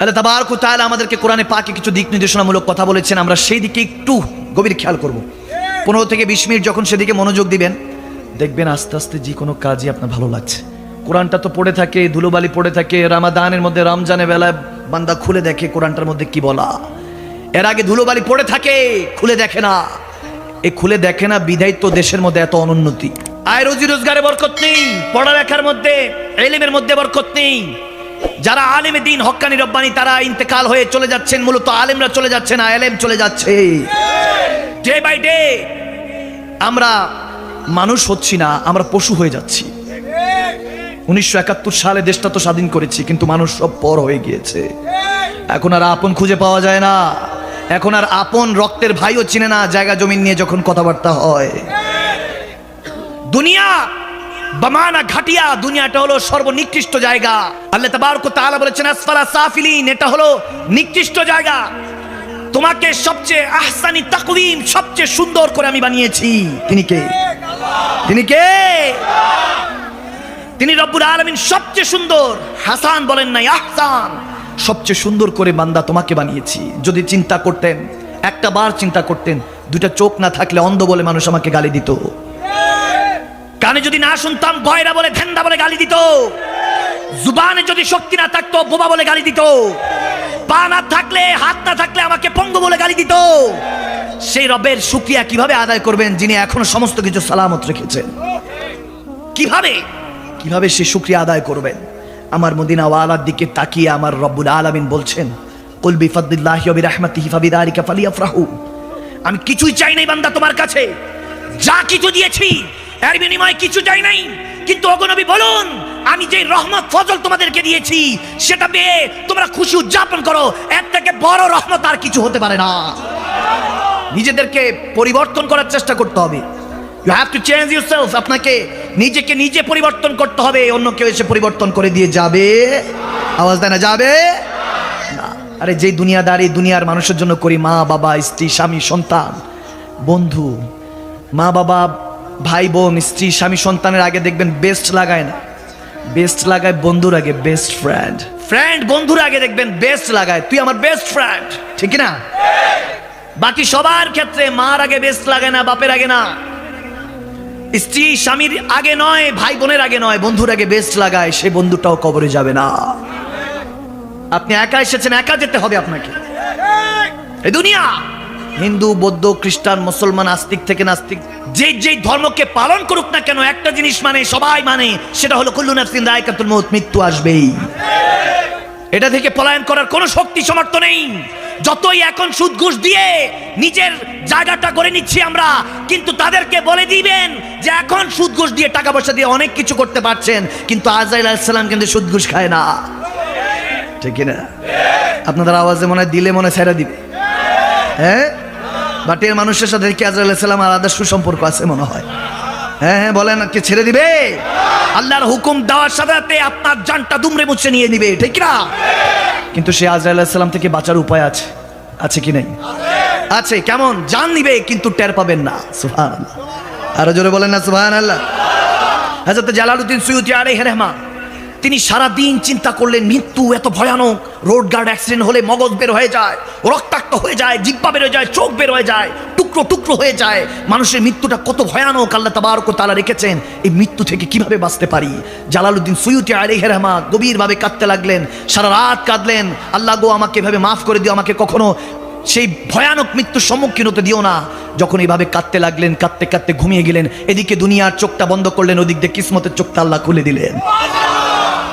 আল্লাহ তাবারক তাআলা আমাদেরকে কোরআনে পাকে কিছু দিক নির্দেশনামূলক কথা বলেছেন। আমরা সেই দিকে একটু গভীর খেয়াল করব। পনেরো থেকে বিশ মিনিট যখন সেদিকে মনোযোগ দিবেন, দেখবেন আস্তে আস্তে যে কোনো কাজই আপনার ভালো লাগছে। কোরআনটা তো পড়ে থাকে, ধুলোবালি পড়ে থাকে, রামাদানের মধ্যে, রমজানের বেলায় বান্দা খুলে দেখে কোরআনটার মধ্যে কি বলা। এর আগে ধুলোবালি পড়ে থাকে, খুলে দেখে না। এ খুলে দেখে না বিধায় তো দেশের মধ্যে এত অনুন্নতি। আয় রোজি রোজগারে বরকত নেই, পড়ালেখার মধ্যে, এলিমের মধ্যে বরকত নেই। যারা আলেমে দিন হক্কানি রব্বানি, তারা ইন্তেকাল হয়ে চলে যাচ্ছেন, মূলত আলেমরা চলে যাচ্ছে না, আলেম চলে যাচ্ছে। ডে বাই ডে আমরা মানুষ হচ্ছি না, আমরা পশু হয়ে যাচ্ছি। উনিশশো একাত্তর সালে দেশটা তো স্বাধীন করেছি, কিন্তু মানুষ সব পর হয়ে গিয়েছে। এখন আর আপন খুঁজে পাওয়া যায় না। এখন আর আপন রক্তের ভাইও চিনে না, জায়গা জমিন নিয়ে যখন কথাবার্তা হয়। দুনিয়া বামানা ঘাটিয়া দুনিয়াটা হলো সর্বনিকৃষ্ট জায়গা। আল্লাহ তাবারক তাআলা বলেছেন, আসফালা সাফিলিন এটা হলো নিকৃষ্ট জায়গা। তোমাকে সবচেয়ে আহসানি তাকওয়িম, সবচেয়ে সুন্দর করে আমি বানিয়েছি। তিনি কে? তিনি কে? তিনি রব্বুল আলামিন সবচেয়ে সুন্দর। হাসান বলেন নাই, আহসান। সবচেয়ে সুন্দর করে বান্দা তোমাকে বানিয়েছি। যদি চিন্তা করতেন, একটা বার চিন্তা করতেন দুটা চোখ না থাকলে অন্ধ বলে মানুষ আমাকে গালি দিত। কানে যদি না শুনতাম, গয়রা বলে ধ্যান্দা বলে গালি দিত। জুবানে যদি শক্তি না থাকতো বোবা বলে গালি দিত। পা না থাকলে, হাত না থাকলে আমাকে পঙ্গ বলে গালি দিত। সেই রবের শুক্রিয়া কীভাবে আদায় করবেন, যিনি এখনও সমস্ত কিছু সালামত রেখেছেন? কীভাবে? কীভাবে সে শুক্রিয়া আদায় করবেন? আমার মদিনা ওয়ালার দিকে তাকিয়ে আমার রব্বুল আলামিন বলছেন, কুল বিফাদ্দিল্লাহি ওয়া বিরাহমাতিহি ফাবিযালিকা ফালিয়াফরাহু। আমি কিছুই চাই নাই বান্দা তোমার কাছে। যা কিছু দিয়েছি এর বিনিময়ে কিছু চাই নাই। কিন্তু অগনবী বলুন, আমি যে রহমত, ফজল তোমাদেরকে দিয়েছি, সেটা পেয়ে তোমরা খুশি উদযাপন করো। এর থেকে বড় রহমত আর কিছু হতে পারে না। নিজেদেরকে পরিবর্তন করার চেষ্টা করতে হবে। You have to change your self আপনাকে নিজেকে নিজে পরিবর্তন করতে হবে। অন্য কেউ এসে পরিবর্তন করে দিয়ে যাবে। আওয়াজ দেয় না, যাবে। আরে যেই দুনিয়াদারি দুনিয়ার মানুষের জন্য করি মা, বাবা, স্ত্রী, স্বামী, সন্তান, বন্ধু, মা, বাবা ভাই বোন স্ত্রী স্বামী সন্তানের আগে দেখবেন বেস্ট লাগায় না। বেস্ট লাগায় বন্ধুর আগে বেস্ট ফ্রেন্ড ফ্রেন্ড বন্ধুর আগে দেখবেন বেস্ট লাগায়। তুই আমার বেস্ট ফ্রেন্ড ঠিক না বাকি সবার ক্ষেত্রে মার আগে বেস্ট লাগে না বাপের আগে না। স্ত্রী স্বামীর আগে নয় ভাই বোনের আগে নয় বন্ধুর আগে বেস্ট লাগায় সে বন্ধুটাও কবরে যাবে না। আপনি একা এসেছেন একা যেতে হবে আপনাকে। এই দুনিয়া! হিন্দু, বৌদ্ধ, খ্রিস্টান, মুসলমান, আস্তিক থেকে নাস্তিক, যে যে ধর্মকে পালন করুক না কেন, একটা জিনিস মানে সবাই মানে সেটা হলো কুল্লু নাফসিন রায়কাতুল মউত মৃত্যু আসবেই। এটা থেকে পলায়ন করার কোনো শক্তি সমর্থ নেই। যতই এখন সুদ ঘুষ দিয়ে নিজের জায়গাটা করে নিচ্ছি আমরা, কিন্তু তাদেরকে বলে দিবেন যে এখন সুদ ঘুষ দিয়ে টাকা পয়সা দিয়ে অনেক কিছু করতে পারছেন, কিন্তু আজাইল আলাইসাল্লাম কিন্তু সুদ ঘুষ খায় না। ঠিক না আপনাদের আওয়াজে মনে দিলে মনে ছেড়ে দিবে। হ্যাঁ? বাটের মানুষের সাথে কি আজরাইল সালাম আলাদা সুসম্পর্ক আছে মনে হয়। হ্যাঁ হ্যাঁ বলেন, কি ছেড়ে দিবে? আল্লাহর হুকুম দেওয়ার সাথে সাথে আপনার জানটা দুমড়ে মুছে নিয়ে নিবে, ঠিক না কিন্তু সে আজরাইল সালাম থেকে বাঁচার উপায় আছে আছে কি নেই? আছে, কেমন? জান নিবে, কিন্তু টের পাবেন না। সুহান আরও জোরে বলেন না সুহান আল্লাহ হাজরত জালালউদ্দিন সুয়ুতি আলাইহি রহমান তিনি সারা দিন চিন্তা করলেন, মৃত্যু এত ভয়ানক। রোড গার্ড অ্যাক্সিডেন্ট হলে মগজ বের হয়ে যায়, রক্তাক্ত হয়ে যায় জিব্বা বের হয়ে যায়, চোখ বের হয়ে যায়, টুকরো টুকরো হয়ে যায়। মানুষের মৃত্যুটা কত ভয়ানক আল্লাহ তাবারক তালা রেখেছেন। এই মৃত্যু থেকে কীভাবে বাঁচতে পারি? জালালউদ্দিন সুয়ুতি আলাইহি রহমান গভীরভাবে কাঁদতে লাগলেন, সারা রাত কাঁদলেন, আল্লাহ গো, আমাকে এভাবে মাফ করে দিও, আমাকে কখনো সেই ভয়ানক মৃত্যুর সম্মুখীন হতে দিও না। যখন এইভাবে কাঁদতে লাগলেন, কাঁদতে কাঁদতে ঘুমিয়ে গেলেন, এদিকে দুনিয়ার চোখটা বন্ধ করলেন, ওদিক দিয়ে কিসমতের চোখটা আল্লাহ খুলে দিলেন।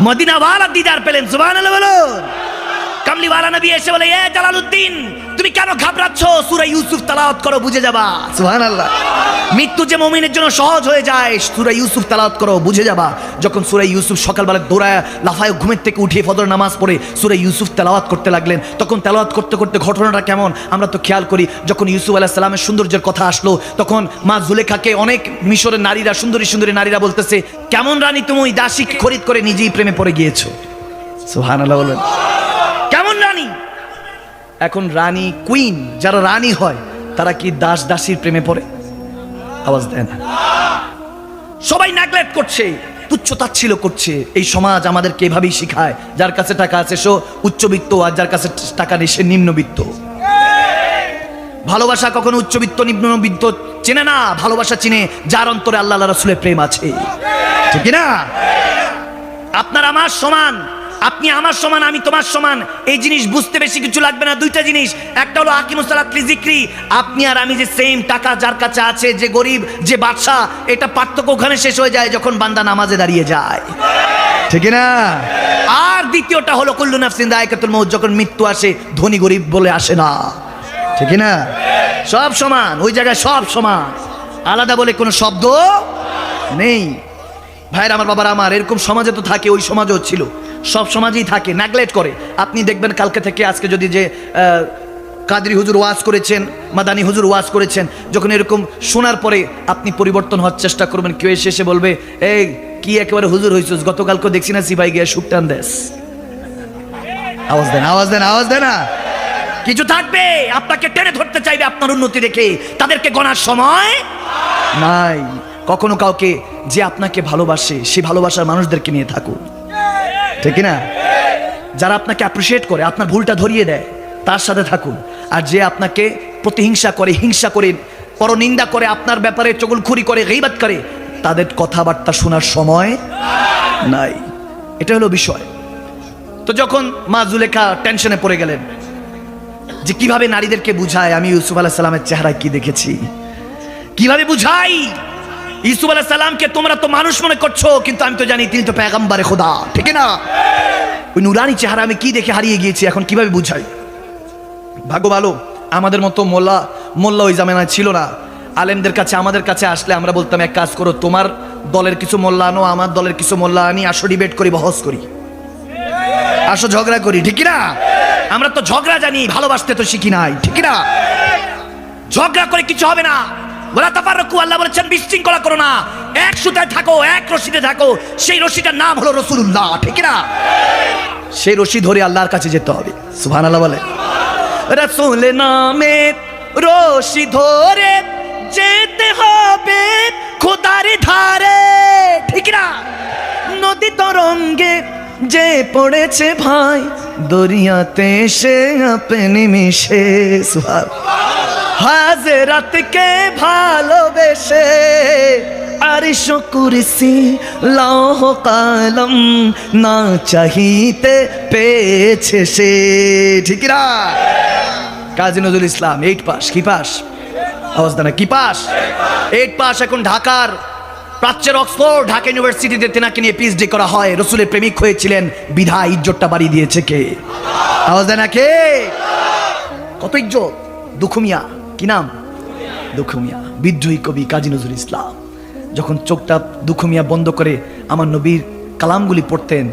মদিনা ওয়ালা দিদার পেলেন সুবহানাল্লাহ বলুন। কামলিওয়ালা নবী এসে বলে এ জালালউদ্দিন তুমি কেন ঘাবড়াচ্ছ? সূরা ইউসুফ তেলাওয়াত করো বুঝে যাবা। সুবহানাল্লাহ। মৃত্যু যে মুমিনের জন্য সহজ হয়ে যায় সূরা ইউসুফ তেলাওয়াত করো বুঝে যাবা। যখন সূরা ইউসুফ সকালবেলা দৌড়ায় লাফায় ঘুমের থেকে উঠিয়ে ফজর নামাজ পড়ে সূরা ইউসুফ তেলাওয়াত করতে লাগলেন তখন তেলাওয়াত করতে করতে ঘটনাটা কেমন আমরা তো খেয়াল করি যখন ইউসুফ আলাইহিস সালামের সৌন্দর্যের কথা আসলো তখন মা জুলেখাকে অনেক মিশরের নারীরা সুন্দরী সুন্দরী নারীরা বলতেছে কেমন রানী তুমি দাসী খরিদ করে নিজেই প্রেমে পড়ে গিয়েছো? সুবহানাল্লাহ রানী এখন রানী কুইন যারা রানী হয়, তারা কি দাস দাসীর প্রেমে পড়ে? আওয়াজ দেয় না সবাই নেগলেক্ট করছে, তুচ্ছ করছে। এই সমাজ আমাদেরকে এভাবেই শিখায়, যার কাছে টাকা আছে সে উচ্চবিত্ত, আর যার কাছে টাকা নেই সে নিম্নবিত্ত। ভালোবাসা কখনো উচ্চবিত্ত, নিম্নবিত্ত চেনে না। ভালোবাসা চিনে যার অন্তরে আল্লাহ রসুলের প্রেম আছে। ঠিক না? আপনার আমার সমান। আপনি আমার সমান আমি তোমার সমান। এই জিনিস বুঝতে বেশি কিছু লাগবে না। দুইটা জিনিস। একটা হলো আকিমুসালাতলি জিক্রি আপনি আর আমি যে সেম টাকা যার কাছে আছে যে গরিব যে বাদশা এটা পার্থক্য ওখানে শেষ হয়ে যায় যখন বান্দা নামাজে দাঁড়িয়ে যায়। ঠিক না আর দ্বিতীয়টা হলো কুল্লু নাফসিন দায়কাতুল মৌত যখন মৃত্যু আসে ধনী গরিব বলে আসে না। ঠিক না সব সমান ওই জায়গায় সব সমান। আলাদা বলে কোনো শব্দ নেই। ভাইয়ের আমার বাবার আমার এরকম সমাজে তো থাকে ওই সমাজও ছিল। সব সমাজেই থাকে নেগলেক্ট করে। আপনি দেখবেন কালকে থেকে, আজকে যদি যে কাদরি হুজুর ওয়াজ করেছেন, মাদানি হুজুর ওয়াজ করেছেন, যখন এরকম শোনার পরে আপনি পরিবর্তন হওয়ার চেষ্টা করবেন, কেউ এসে এসে বলবে, এই, কি একেবারে হুজুর হয়েছিস গতকালকে দেখছি না সিপাই গিয়ে সুকটান দেশ আওয়াজ দেন আওয়াজ দেন আওয়াজ দেন না? কিছু থাকবে, আপনাকে টেনে ধরতে চাইবে আপনার উন্নতি দেখে। তাদেরকে গণার সময় নাই। কখনো কাউকে যে আপনাকে ভালোবাসে, সে ভালোবাসার মানুষদেরকে নিয়ে থাকুন ঠিক না যারা আপনাকে অ্যাপ্রিসিয়েট করে, আপনার ভুলটা ধরিয়ে দেয়, তার সাথে থাকুন। আর যে আপনাকে প্রতিহিংসা করে, হিংসা করে, পরনিন্দা করে, আপনার ব্যাপারে চগলখুরি করে, গইবাত করে, তাদের কথাবার্তা শোনার সময় নাই। এটা হলো বিষয়। তো যখন মা জুলেখা টেনশনে পড়ে গেলেন, যে কীভাবে নারীদেরকে বুঝায়, আমি ইউসুফ আলাহ সালামের চেহারায় কি দেখেছি? কীভাবে বুঝাই? ইউসুফ আলাহ সালামকে তোমরা তো মানুষ মনে করছ, কিন্তু আমি তো জানি তিনি তো পেগাম্বারে খোদা, ঠিক না? ওই নুরানি চেহারা আমি কি দেখে হারিয়ে গিয়েছি, এখন কীভাবে বুঝাই? ভাগ্য ভালো, আমাদের মতো মোল্লা মোল্লা ওই জামেনায় ছিল না। আলেমদের কাছে, আমাদের কাছে আসলে আমরা বলতাম, এক কাজ করো, তোমার দলের কিছু মোল্লা আনো, আমার দলের কিছু মোল্লা আনি, আসো ডিবেট করি, বহস করি। আসো ঝগড়া করি, ঠিক না? আমরা তো ঝগড়া জানি, ভালোবাসতে তো শিখি নাই, ঠিক না? ঝগড়া করে কিছু হবে না। বলা আল্লাহ বিশৃঙ্খলা করো না। এক সুতায় থাকো, এক থাকো। সেই ঠিক না? সেই ধরে আল্লাহর কাছে যেতে হবে। সুবহানাল্লাহ বলে। রসুল নামে রশি ধরে যেতে হবে ধারে, ঠিক না? নদী তরঙ্গে যে পড়েছে ভাই, দরিয়াতে সে আপনি মিশে সুহার হাজরাতকে ভালোবেসে? আরিশ কুরসি লৌহ কালম, না চাহিতে পেয়েছে সে। ঠিক না? কাজী নজরুল ইসলাম এইট পাস কি পাস আওয়াজ দেনা কি পাস এইট পাস এখন ঢাকার প্রাচ্যের অক্সফোর্ড, ঢাকা ইউনিভার্সিটিতে তেনাকে নিয়ে পিএইচডি করা হয়। রসুলের প্রেমিক হয়েছিলেন বিধা ইজ্জতটা বাড়িয়ে দিয়েছে কে? আওয়াজ দেনা কে? কত ইজ্জত? দুখুমিয়া। কি নাম? দুখুমিয়া, বিদ্রোহী কবি কাজী নজরুল ইসলাম। যখন চোখটা দুখুমিয়া বন্ধ করে আমার নবীর কালামগুলি পড়তেন,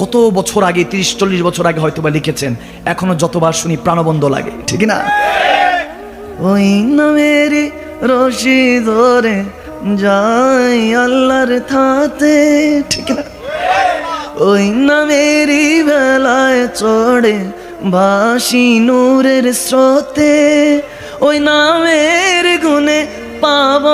কত বছর আগে, তিরিশ, চল্লিশ বছর আগে হয়তো বা লিখেছেন, এখনও যতবার শুনি প্রাণবন্ধ লাগে, ঠিক না? ওই নামের রশি ধরে যাই আল্লাহর থাতে, ঠিক না? ওই নামেরই বেলায় চড়ে ভাসি নূরের স্রোতে ওই নামের গুণে পাব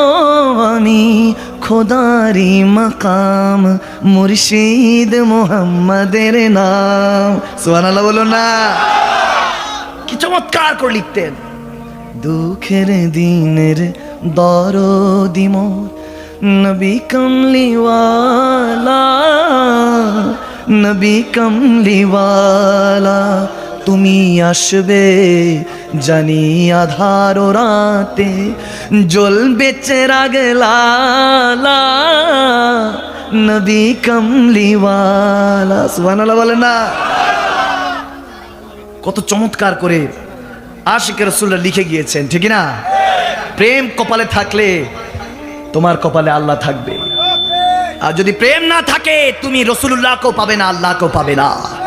আমি খোদারি মাকাম, মুর্শিদ মোহাম্মদের নাম। সুবহানাল্লাহ বলো না। কি চমৎকার করে লিখতেন। দুঃখের দিনের দরদি মোর, নবী কমলিওয়ালা নবী কমলিওয়ালা। তুমি আসবে জানি আধার রাতে। জ্বলবে চেরাগ লালা নবী কমলিওয়ালা। সুবহানাল্লাহ বলে না। কত চমৎকার করে আশিক রসুল্লাহ লিখে গিয়েছেন, ঠিক না? প্রেম কপালে থাকলে তোমার কপালে আল্লাহ থাকবে। আর যদি প্রেম না থাকে, তুমি রসুল্লাহকেও পাবে না, আল্লাহকেও পাবে না।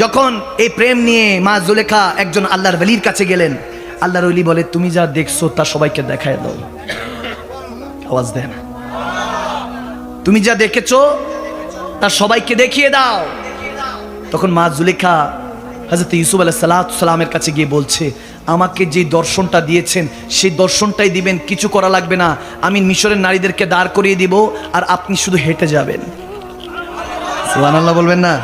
যখন এই প্রেম নিয়ে মা জুলেখা একজন আল্লাহর বলির কাছে গেলেন, আল্লাহর অলি বলে, তুমি যা দেখছ তা সবাইকে দেখায় দাও। আওয়াজ দেয় না তুমি যা দেখেছ তা সবাইকে দেখিয়ে দাও। তখন মা জুলেখা হাজরত ইউসুফ আলাহ সালামের কাছে গিয়ে বলছে, আমাকে যে দর্শনটা দিয়েছেন সেই দর্শনটাই দিবেন, কিছু করা লাগবে না। আমি মিশরের নারীদেরকে দাঁড় করিয়ে দিব, আর আপনি শুধু হেঁটে যাবেন। সুবহানাল্লাহ বলবেন না?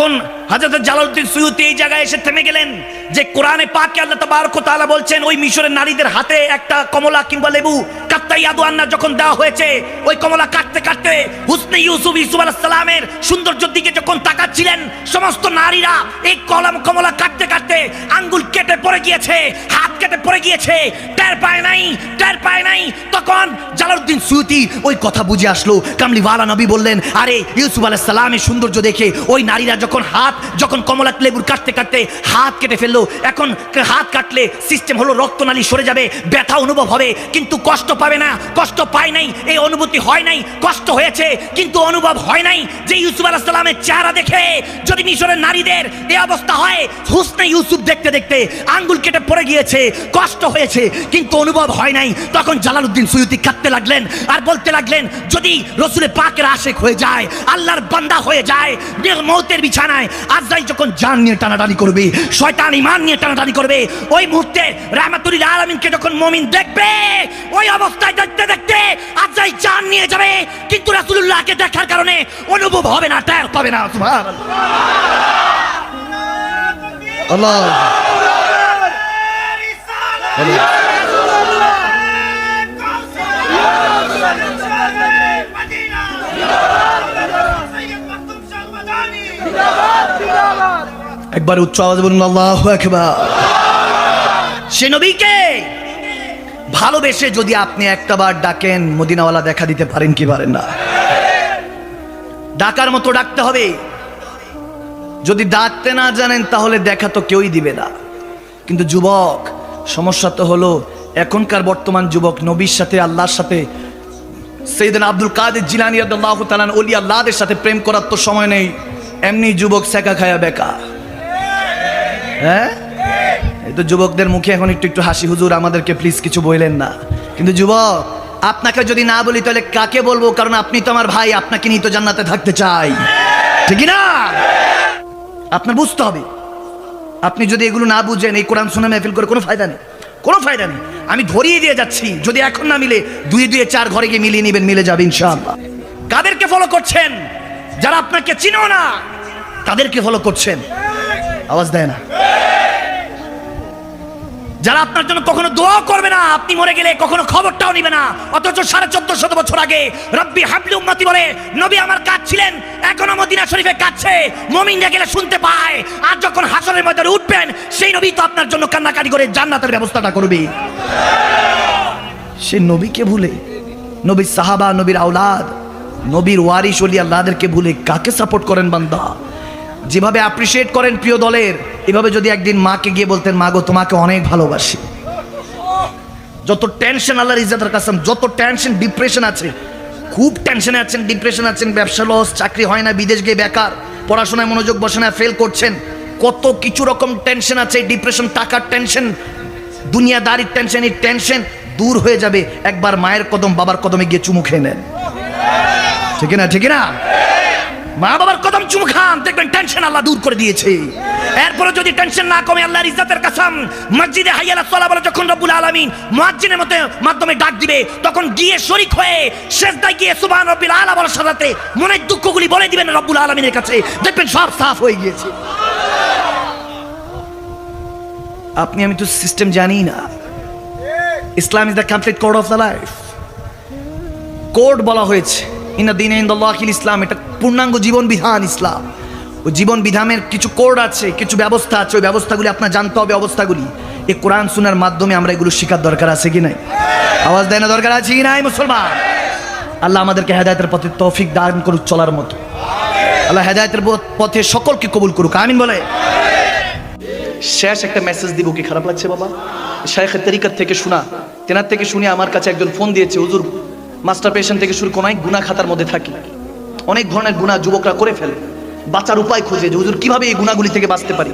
এখন হাজরত জালাউদ্দিন সুয়ুতি এই জায়গায় এসে থেমে গেলেন যে কোরআনে পাকে আল্লাহ তাবারক তাআলা বলছেন, ওই মিশরের নারীদের হাতে একটা কমলা কিংবা লেবু কাত্তাই আন্না যখন দেওয়া হয়েছে, ওই কমলা কাটতে কাটতে হুসনে ইউসুফ ইউসুফ আলাইহিস সালামের সৌন্দর্যের দিকে যখন তাকাচ্ছিলেন, সমস্ত নারীরা এই কলম কমলা কাটতে কাটতে আঙ্গুল কেটে পড়ে গিয়েছে, হাত কেটে পড়ে গিয়েছে, টের পায় নাই, টের পায় নাই। তখন জালালউদ্দিন সুয়ুতি ওই কথা বুঝে আসলো। কামলিওয়ালা নবী বললেন, আরে ইউসুফ আলাইহিস সালামের সৌন্দর্য দেখে ওই নারীরা যখন হাত যখন কমলা লেবুর কাটতে কাটতে হাত কেটে ফেলল, এখন হাত কাটলে সিস্টেম হলো রক্তনালী সরে যাবে, ব্যথা অনুভব হবে, কিন্তু কষ্ট পাবে না, কষ্ট পায় নাই, এই অনুভূতি হয় নাই, কষ্ট হয়েছে, কিন্তু অনুভব হয় নাই যে ইউসুফ আলাহ সালামের চেহারা দেখে, যদি মিশরের নারীদের এই অবস্থা হয়, হুসনে ইউসুফ দেখতে দেখতে আঙ্গুল কেটে পড়ে গিয়েছে, কষ্ট হয়েছে, কিন্তু অনুভব হয় নাই, তখন জালালউদ্দিন সুয়ুতি কাঁদতে লাগলেন, আর বলতে লাগলেন, যদি রসুলে পাকের আশেক হয়ে যায়, আল্লাহর বান্দা হয়ে যায় মৌতের বিছানায় আজরাইল যখন জান নিয়ে টানাটানি করবে শয়তান ইমান নিয়ে টানাটানি করবে ওই মুহূর্তে রাহমাতুল্লাহ আলামিনকে যখন মুমিন দেখবে ওই অবস্থায় দেখতে দেখতে আজরাইল জান নিয়ে যাবে। কিন্তু রাসূলুল্লাহকে দেখার কারণে অনুভব হবে না টের পাবে না সুবহানাল্লাহ। আল্লাহ। একবার উচ্চ আওয়াজে বলুন, আল্লাহু সে নবীকে ভালোবেসে যদি আপনি একটা বার ডাকেন, মদিনাওয়ালা দেখা দিতে পারেন কি পারেন না? ডাকার মতো ডাকতে হবে। যদি ডাকতে না জানেন, তাহলে দেখা তো কেউই দিবে না। কিন্তু যুবক, সমস্যা তো হলো, এখনকার বর্তমান যুবক নবীর সাথে, আল্লাহর সাথে সেইদিন আব্দুল কাদের জিলানি আল্লাহ তালান অলি আল্লাহদের সাথে প্রেম করার তো সময় নেই। এমনি যুবক সেকা খায়া বেকা হ্যাঁ? এই তো যুবকদের মুখে এখন একটু একটু হাসি। হুজুর, আমাদেরকে প্লিজ কিছু বললেন না। কিন্তু যুবক, আপনাকে যদি না বলি, তাহলে কাকে বলব? কারণ আপনি তো আমার ভাই, আপনাকে নিয়ে তো জান্নাতে থাকতে চাই। ঠিক না? আপনার বুঝতে হবে। আপনি যদি এগুলো না বুঝেন, এই কোরআন শুনে মেহফিল করে কোনো ফায়দা নেই। কোনো ফায়দা নেই। আমি ধরিয়ে দিয়ে যাচ্ছি। যদি এখন না মিলে, দুই দুই, চার ঘরে গিয়ে মিলিয়ে নেবেন, মিলে যাবে ইনশাআল্লাহ। কাদেরকে ফলো করছেন? যারা আপনাকে চিনো না, তাদেরকে ফলো করছেন। আওয়াজ দেয় না। যারা আপনার জন্য কখনো দোয়া করবে না, আপনি মরে গেলে কখনো খবরটাও নিবে না। অথচ সাড়ে চোদ্দ শত বছর আগে রব্বি হাবলি উম্মতি বলে নবী আমার কাজ ছিলেন এখনও মদিনা শরীফে কাছে মমিনরা গেলে শুনতে পায়, আর যখন হাসরের ময়দানে উঠবেন, সেই নবী তো আপনার জন্য কান্নাকাটি করে জান্নাতের ব্যবস্থাটা করবে। সে নবীকে ভুলে, নবীর সাহাবা, নবীর আওলাদ, নবীর ওয়ারিস অলি আল্লাহদেরকে ভুলে কাকে সাপোর্ট করেন বান্দা? যেভাবে অ্যাপ্রিসিয়েট করেন প্রিয় দলের, এভাবে যদি একদিন মাকে গিয়ে বলতেন, মা গো, তোমাকে অনেক ভালোবাসি। যত টেনশন আল্লাহর ইজ্জাতের কাসম যত টেনশন ডিপ্রেশন আছে, খুব টেনশনে আছেন ডিপ্রেশন আছেন, ব্যবসা লস চাকরি হয় না, বিদেশ গিয়ে বেকার, পড়াশোনায় মনোযোগ বসে না ফেল করছেন, কত কিছু রকম টেনশন আছে ডিপ্রেশন টাকার টেনশন দুনিয়াদারির টেনশন এই টেনশন দূর হয়ে যাবে, একবার মায়ের কদম, বাবার কদমে গিয়ে চুমু খেয়ে নেন। ঠিক না ঠিক না মা বাবার কদম চুমু খান, দেখবেন টেনশন আল্লাহ দূর করে দিয়েছে। এরপরে যদি টেনশন না কমে, আল্লাহর ইজ্জতের কাসাম, মসজিদে হাইয়ালা সলা বলে যখন রব্বুল আলামিন মুয়াজ্জিনের মতে মাধ্যমে ডাক দিবে, তখন গিয়ে শরীক হয়ে সেজদায় গিয়ে সুবহান রব্বিল আলা বলার সাথে মনের দুঃখগুলি বলে দিবেন রব্বুল আলামিনের কাছে। দেখবেন সব সাফ হয়ে গিয়েছে। আপনি, আমি তো সিস্টেম জানি না। Islam is the complete code of the life code বলা হয়েছে। ইসলাম, এটা পূর্ণাঙ্গ জীবন বিধান ইসলাম। ওই জীবন বিধানের কিছু কোড আছে, কিছু ব্যবস্থা আছে, ওই ব্যবস্থাগুলি আপনার জানতে হবে অবস্থাগুলি। এই কোরআন শোনার মাধ্যমে আমরা এগুলো শেখার দরকার আছে কি নাই? আওয়াজ দেয় না, দরকার আছে কি নাই, মুসলমান? আল্লাহ আমাদেরকে হেদায়তের পথে তৌফিক দান করুক চলার মতো। আল্লাহ হেদায়তের পথে সকলকে কবুল করুক, আমিন বলে। শেষ একটা মেসেজ দিব, কি খারাপ লাগছে বাবা? শেখের তরিকার থেকে শোনা। তেনার থেকে শুনে আমার কাছে একজন ফোন দিয়েছে, হুজুর মাস্টার পেশেন্ট থেকে শুরু করে অনেক গুণা খাতার মধ্যে থাকি। অনেক ধরনের গুণা যুবকরা করে ফেলে। বাঁচার উপায় খুঁজে যে, হুজুর, কীভাবে এই গুণাগুলি থেকে বাঁচতে পারি?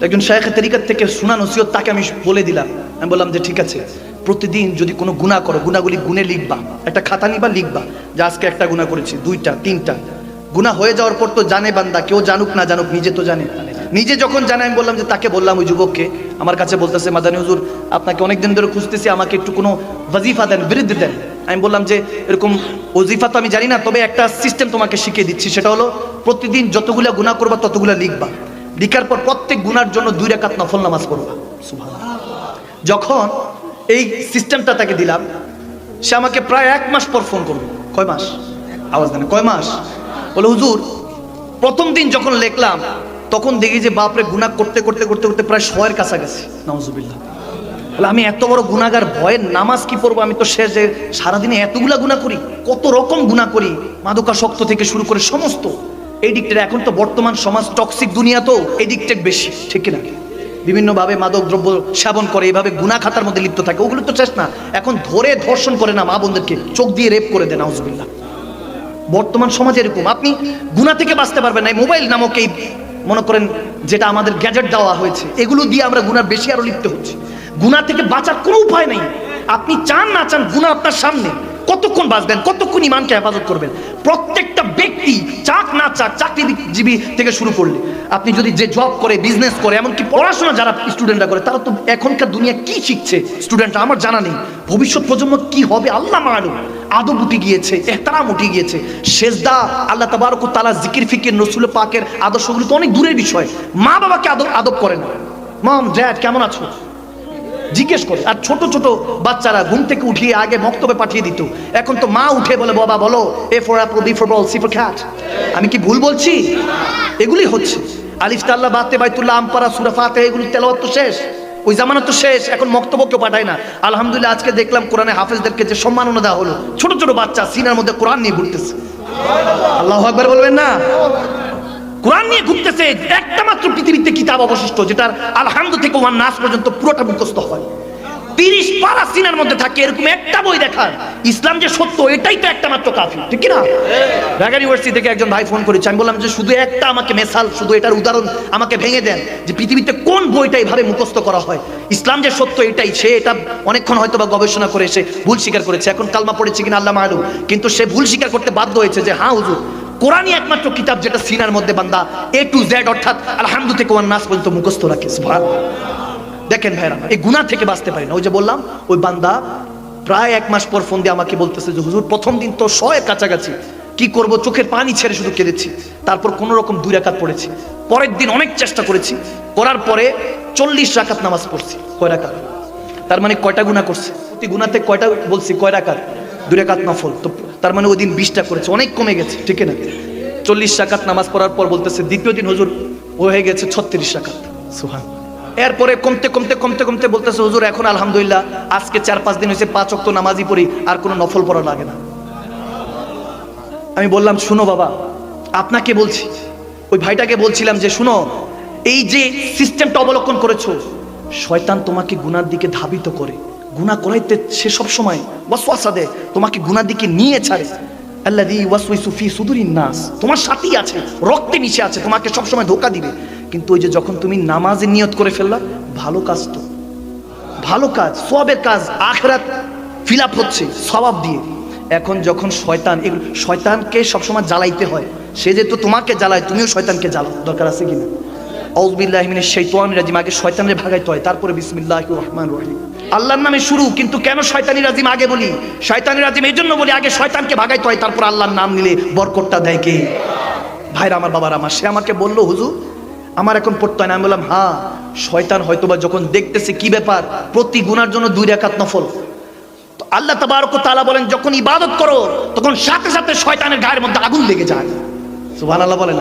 একজন শেখের তরিকার থেকে শোনা নসিহত তাকে আমি বলে দিলাম। আমি বললাম যে, ঠিক আছে, প্রতিদিন যদি কোনো গুণা করো, গুণাগুলি গুনে লিখবা। একটা খাতা নিবা, লিখবা যে, আজকে একটা গুণা করেছি, দুইটা, তিনটা। গুণা হয়ে যাওয়ার পর তো জানে বান্দা, কেউ জানুক না জানুক, নিজে তো জানে। নিজে যখন জানে, আমি বললাম যে, তাকে বললাম ওই যুবককে, আমার কাছে বলতেছে, মাদানী হুজুর, আপনাকে অনেক দিন ধরে খুঁজতেছি, আমাকে একটু কোনো ওয়াজিফা দেন, বিরুদ্ধে দেন। আমি বললাম যে এরকম ওজিফা তো আমি জানি না, তবে একটা সিস্টেম তোমাকে শিখিয়ে দিচ্ছি, সেটা হলো প্রতিদিন যতগুলা গুণা করবা, ততগুলা লিখবা। লিখার পর প্রত্যেক গুনার জন্য দুই রেখাত নফল নামাজ পড়বা। যখন এই সিস্টেমটা তাকে দিলাম, সে আমাকে প্রায় এক মাস পর ফোন করল। কয় মাস? আওয়াজ দেন, কয় মাস? বলে, হুজুর, প্রথম দিন যখন লিখলাম, তখন দেখি যে বাপরে গুনাহ করতে করতে করতে করতে প্রায় শয়ের কাছাকাছি। নাউজুবিল্লাহ। বলে আমি এত বড় গুনাগার ভয়ের নামাজ কি পড়ব? আমি তো শেষ যে সারাদিনে এতগুলা গুণা করি, কত রকম গুণা করি? মাদকাসক্ত থেকে শুরু করে সমস্ত। এডিক্টেড এখন তো বর্তমান সমাজ টক্সিক দুনিয়া তো এডিক্টেড বেশি, ঠিক না বিভিন্নভাবে মাদক দ্রব্য সেবন করে, এইভাবে গুণা খাতার মধ্যে লিপ্ত থাকে, ওগুলো তো চেষ্টা না। এখন ধরে ধর্ষণ করে না মা বোনদেরকে, চোখ দিয়ে রেপ করে দেন আউজবিল্লা বর্তমান সমাজে এরকম, আপনি গুণা থেকে বাঁচতে পারবেন না মোবাইল নামক এই, মনে করেন, যেটা আমাদের গ্যাজেট দেওয়া হয়েছে, এগুলো দিয়ে আমরা গুণার বেশি আরও লিপ্ত হচ্ছি। গুণা থেকে বাঁচার কোনো উপায় নেই। আপনি চান না চান গুণা আপনার সামনে। কতক্ষণ বাঁচবেন? কতক্ষণ ইমানকে হেফাজত করবেন? প্রত্যেকটা ব্যক্তি চাক না চাক চাকরিজীবী থেকে শুরু করলে। আপনি যদি যে জব করে বিজনেস করে, এমনকি পড়াশোনা যারা স্টুডেন্টরা করে, তারা তো এখনকার দুনিয়া কি শিখছে? স্টুডেন্টরা আমার জানা নেই। ভবিষ্যৎ প্রজন্ম কি হবে? আল্লাহ মালুম। আদব উঠে গিয়েছে, এহতারাম উঠে গিয়েছে। শেষদা আল্লাহ তাবারক তালা জিকির, ফিকির, রসুল পাকের আদর্শগুলি তো অনেক দূরের বিষয়। মা বাবাকে আদব আদব করে না মম ড্যাড কেমন আছো? জিজ্ঞেস করে, আর ছোট ছোট বাচ্চারা ঘুম থেকে উঠিয়ে আগে বক্তব্যে পাঠিয়ে দিত। এখন তো মা উঠে বলে, বাবা, বলো A for apple B for ball C for cat আমি কি ভুল বলছি? এগুলি হচ্ছে। আলিফ তাল্লাহ বাতে বাইতুল্লাহ আমপারা সুরাফাতে এগুলি তেলাওয়াত তো শেষ। ওই জামানা তো শেষ, এখন বক্তব্য কেউ পাঠায় না। আলহামদুলিল্লাহ, আজকে দেখলাম কোরআনে হাফেজদেরকে যে সম্মাননা দেওয়া হলো। ছোট ছোট বাচ্চা সিনার মধ্যে কোরআন নিয়ে ঘুরতেছে। আল্লাহ একবার বলবেন না? কোরআন নিয়ে ঘুরতেছে, একটা মাত্র পৃথিবীতে কিতাব অবশিষ্ট, যেটার আলহামদু থেকে ওয়ান নাস পর্যন্ত পুরোটা মুখস্থ হয়। তিরিশ পারা সিনার মধ্যে থাকে, এরকম একটা বই দেখার। ইসলাম যে সত্য, এটাই তো একটা মাত্র কাফি ঠিক না ঢাকা ইউনিভার্সিটি থেকে একজন ভাই ফোন করেছে, আমি বললাম যে শুধু একটা আমাকে মেসাল শুধু এটার উদাহরণ আমাকে ভেঙে দেন, যে পৃথিবীতে কোন বইটা এইভাবে মুখস্থ করা হয়? ইসলাম যে সত্য, এটাই, সে এটা অনেকক্ষণ হয়তো বা গবেষণা করে সে ভুল স্বীকার করেছে, এখন কালমা পড়েছে কিনা আল্লাহ মালুম, কিন্তু সে ভুল স্বীকার করতে বাধ্য হয়েছে যে হ্যাঁ হুজুর কোরআনই একমাত্র কিতাব যেটা সিনার মধ্যে বান্দা এ টু জেড অর্থাৎ আলহামদু থেকে ওয়ান নাস পর্যন্ত মুখস্থ রাখে। দেখেন ভাইরা, এই গুনাহ থেকে বাঁচতে পারি না। ওই যে বললাম, ওই বান্দা প্রায় এক মাস পর ফোন দিয়ে আমাকে বলতেছে যে, হুজুর, প্রথম দিন তো শয়ের কাছাকাছি। কি করব? চোখের পানি ছেড়ে শুধু কেঁদেছি। তারপর কোনো রকম দুই রাকাত পড়েছি। পরের দিন অনেক চেষ্টা করেছি। করার পরে চল্লিশ রাকাত নামাজ পড়ছি। কয় রাকাত? তার মানে কয়টা গুণা করছে? প্রতি গুণাতে কয়টা বলছি? কয় রাকাত? দুই রাকাত নফল। তো তার মানে ওই দিন বিশটা করেছে অনেক কমে গেছে ঠিক না? চল্লিশ রাকাত নামাজ পড়ার পর বলতেছে দ্বিতীয় দিন হুজুর ও হয়ে গেছে ছত্রিশ রাকাত সুহান এরপরে কমতে কমতে কমতে কমতে বলতেছে হুজুর এখন আলহামদুলিল্লাহ আজকে চার পাঁচ দিন হয়েছে পাঁচ অক্ত নামাজই পড়ি আর কোনো নফল পড়া লাগে না। আমি বললাম শুনো বাবা আপনাকে বলছি ওই ভাইটাকে বলছিলাম যে শুনো এই যে সিস্টেমটা অবলম্বন করেছ শয়তান তোমাকে গুনার দিকে ধাবিত করে। গুনাহ করাইতে সে সব সময় ওয়াসওয়াসা দেয়, তোমাকে গুনার দিকে নিয়ে ছাড়ে। আল্লাযী ওয়াসওয়াসু ফি সুদুরিন নাস, তোমার সাথেই আছে, রক্তে মিশে আছে, তোমাকে সব সময় ধোকা দিবে। কিন্তু ওই যে যখন তুমি নামাজে নিয়ত করে ফেললা, ভালো কাজ তো। ভালো কাজ সবের কাজ, আখরাত ফিল আপ হচ্ছে স্বভাব দিয়ে। এখন যখন শয়তান, এগুলো, শয়তানকে সবসময় জ্বালাইতে হয়, সে যেহেতু তোমাকে জ্বালায়, তুমিও শয়তানকে জ্বালাও, দরকার আছে কিনা? আউজবিল্লাহ মিনে শৈতান রাজিম, আগে শয়তানের ভাগাইতে হয়, তারপরে বিসমিল্লাহ রহমান রহিম। আল্লাহর নামে শুরু, কিন্তু কেন শয়তানি রাজিম আগে বলি? শয়তানি রাজিম এই জন্য বলি, আগে শয়তানকে ভাগাইতে হয়, তারপর আল্লাহর নাম নিলে বরকটটা দেয় কে? ভাইরা আমার, বাবার আমার, সে আমাকে বলল, হুজুর, আমার এখন পড়তে হয় না। আমি বললাম হ্যাঁ শয়তান হয়তোবা যখন দেখতেছে কি ব্যাপার, প্রতি গুনার জন্য দুই রেখাত নফল। তো আল্লাহ তাবারক ও তাআলা বলেন, যখন ইবাদত করো, তখন সাথে সাথে শয়তানের গায়ের মধ্যে আগুন লেগে যায়। সুবহানাল্লাহ বলেন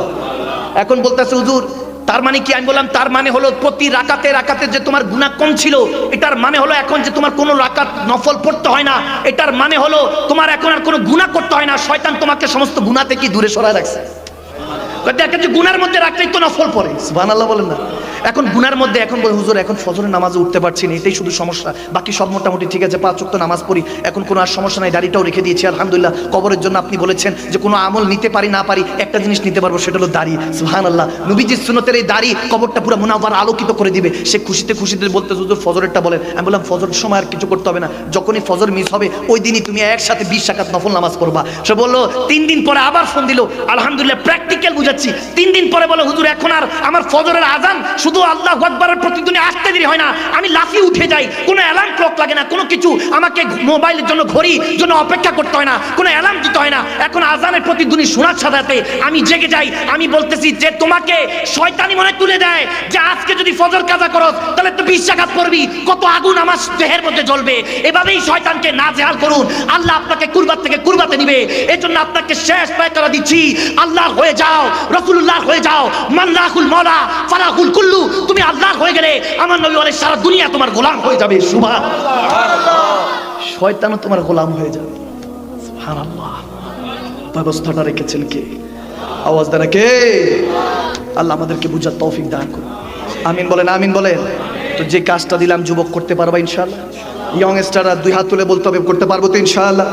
এখন বলতেছে, হুজুর তার মানে কি? আমি বললাম, তার মানে হলো প্রতি রাকাতে রাকাতে যে তোমার গুণা কম ছিল, এটার মানে হলো এখন যে তোমার কোনো রাকাত নফল পড়তে হয় না, এটার মানে হলো তোমার এখন আর কোনো গুণা করতে হয় না। শয়তান তোমাকে সমস্ত গুণা থেকে দূরে সরায় রাখছে। দেখেন যে গুনার মধ্যে রাখলেই তো নফল পড়ে। সুবহানাল্লাহ বলেন না। এখন গুনার মধ্যে এখন বলে, হুজুর, এখন ফজরের নামাজে উঠতে পারছি না, এটাই শুধু সমস্যা। বাকি সব মোটামুটি ঠিক আছে, পাঁচ ওয়াক্ত নামাজ পড়ি। এখন কোনো আর সমস্যা নাই, দাড়িটাও রেখে দিয়েছি, আলহামদুলিল্লাহ। কবরের জন্য আপনি বলেছেন যে কোনো আমল নিতে পারি, না পারি, একটা জিনিস নিতে পারব, সেটা হলো দাড়ি। সুবহানাল্লাহ। নবীজির সুন্নতের এই দাড়ি কবরটা পুরো মুনাফার আলোকিত করে দিবে। সে খুশিতে খুশিতে বলতে, হুজুর, ফজরেরটা বলেন। আমি বললাম ফজরের সময় আর কিছু করতে হবে না। যখনই ফজর মিস হবে, ওই দিনই তুমি একসাথে বিশ শাকাত নফল নামাজ করবা সে বলল, তিন দিন পরে আবার ফোন দিল। আলহামদুলিল্লাহ প্র্যাকটিক্যাল বুঝাচ্ছি। তিন দিন পরে বলে, হুজুর, এখন আর আমার ফজরের আজান শুধু আল্লাহ আকবরের প্রতিদিনে আসতে দেরি হয় না। আমি লাফিয়ে উঠে যাই। কোনো অ্যালার্ম ক্লক লাগে না, কোনো কিছু। আমাকে মোবাইলের জন্য ঘড়ি জন্য অপেক্ষা করতে হয় না। কোনো অ্যালার্ম দিতে হয় না। এখন আজানের প্রতিধ্বনি শোনার সাথে আমি জেগে যাই। আমি বলতেছি যে, তোমাকে শয়তানি মনে তুলে দেয় যে, আজকে যদি ফজর কাজা করো তাহলে তো বিশ্বাঘাত করবি। কত আগুন আমার দেহের মধ্যে জ্বলবে। এভাবেই শয়তানকে না জেহাল করুন। আল্লাহ আপনাকে কুরবাত থেকে কুরবাতে নিবে। এই জন্য আপনাকে শেষ পায়তারা দিচ্ছি। আল্লাহ হয়ে যাও রসুল্লাহ হয়ে যাও। মাল্লাহুল মৌলা ফালাহুল কুল্লু। তুমি আল্লাহ হয়ে গেলে আমার নবী বলে, সারা দুনিয়া তোমার গোলাম হয়ে যাবে। সুভা শয়তানও তোমার গোলাম হয়ে যাবে। ব্যবস্থাটা রেখেছেন কে? আওয়াজ দ্বারা কে? আল্লাহ আমাদেরকে বুঝার তৌফিক দান করুন। আমিন বলেন আমিন বলেন। তো যে কাজটা দিলাম, যুবক করতে পারবা ইনশাআল্লাহ। ইয়ং স্টাররা দুই হাত তুলে বলতে হবে, করতে পারব তো ইনশাআল্লাহ।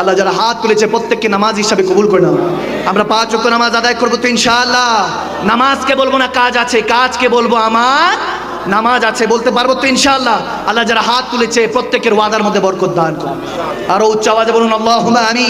আল্লাহ যারা হাত তুলেছে প্রত্যেককে নামাজ হিসাবে কবুল করে নাও। আমরা পাঁচ ওয়াক্ত নামাজ আদায় করব তো ইনশাআল্লাহ। নামাজকে বলব না কাজ আছে কাজকে বলব আমার? নামাজ আছে, বলতে পারব তো ইনশাআল্লাহ। আল্লাহ যারা হাত তুলেছে প্রত্যেকের ওয়াদার মধ্যে বরকত দান করো আরও উচ্চ আওয়াজে বলুন আল্লাহ আমি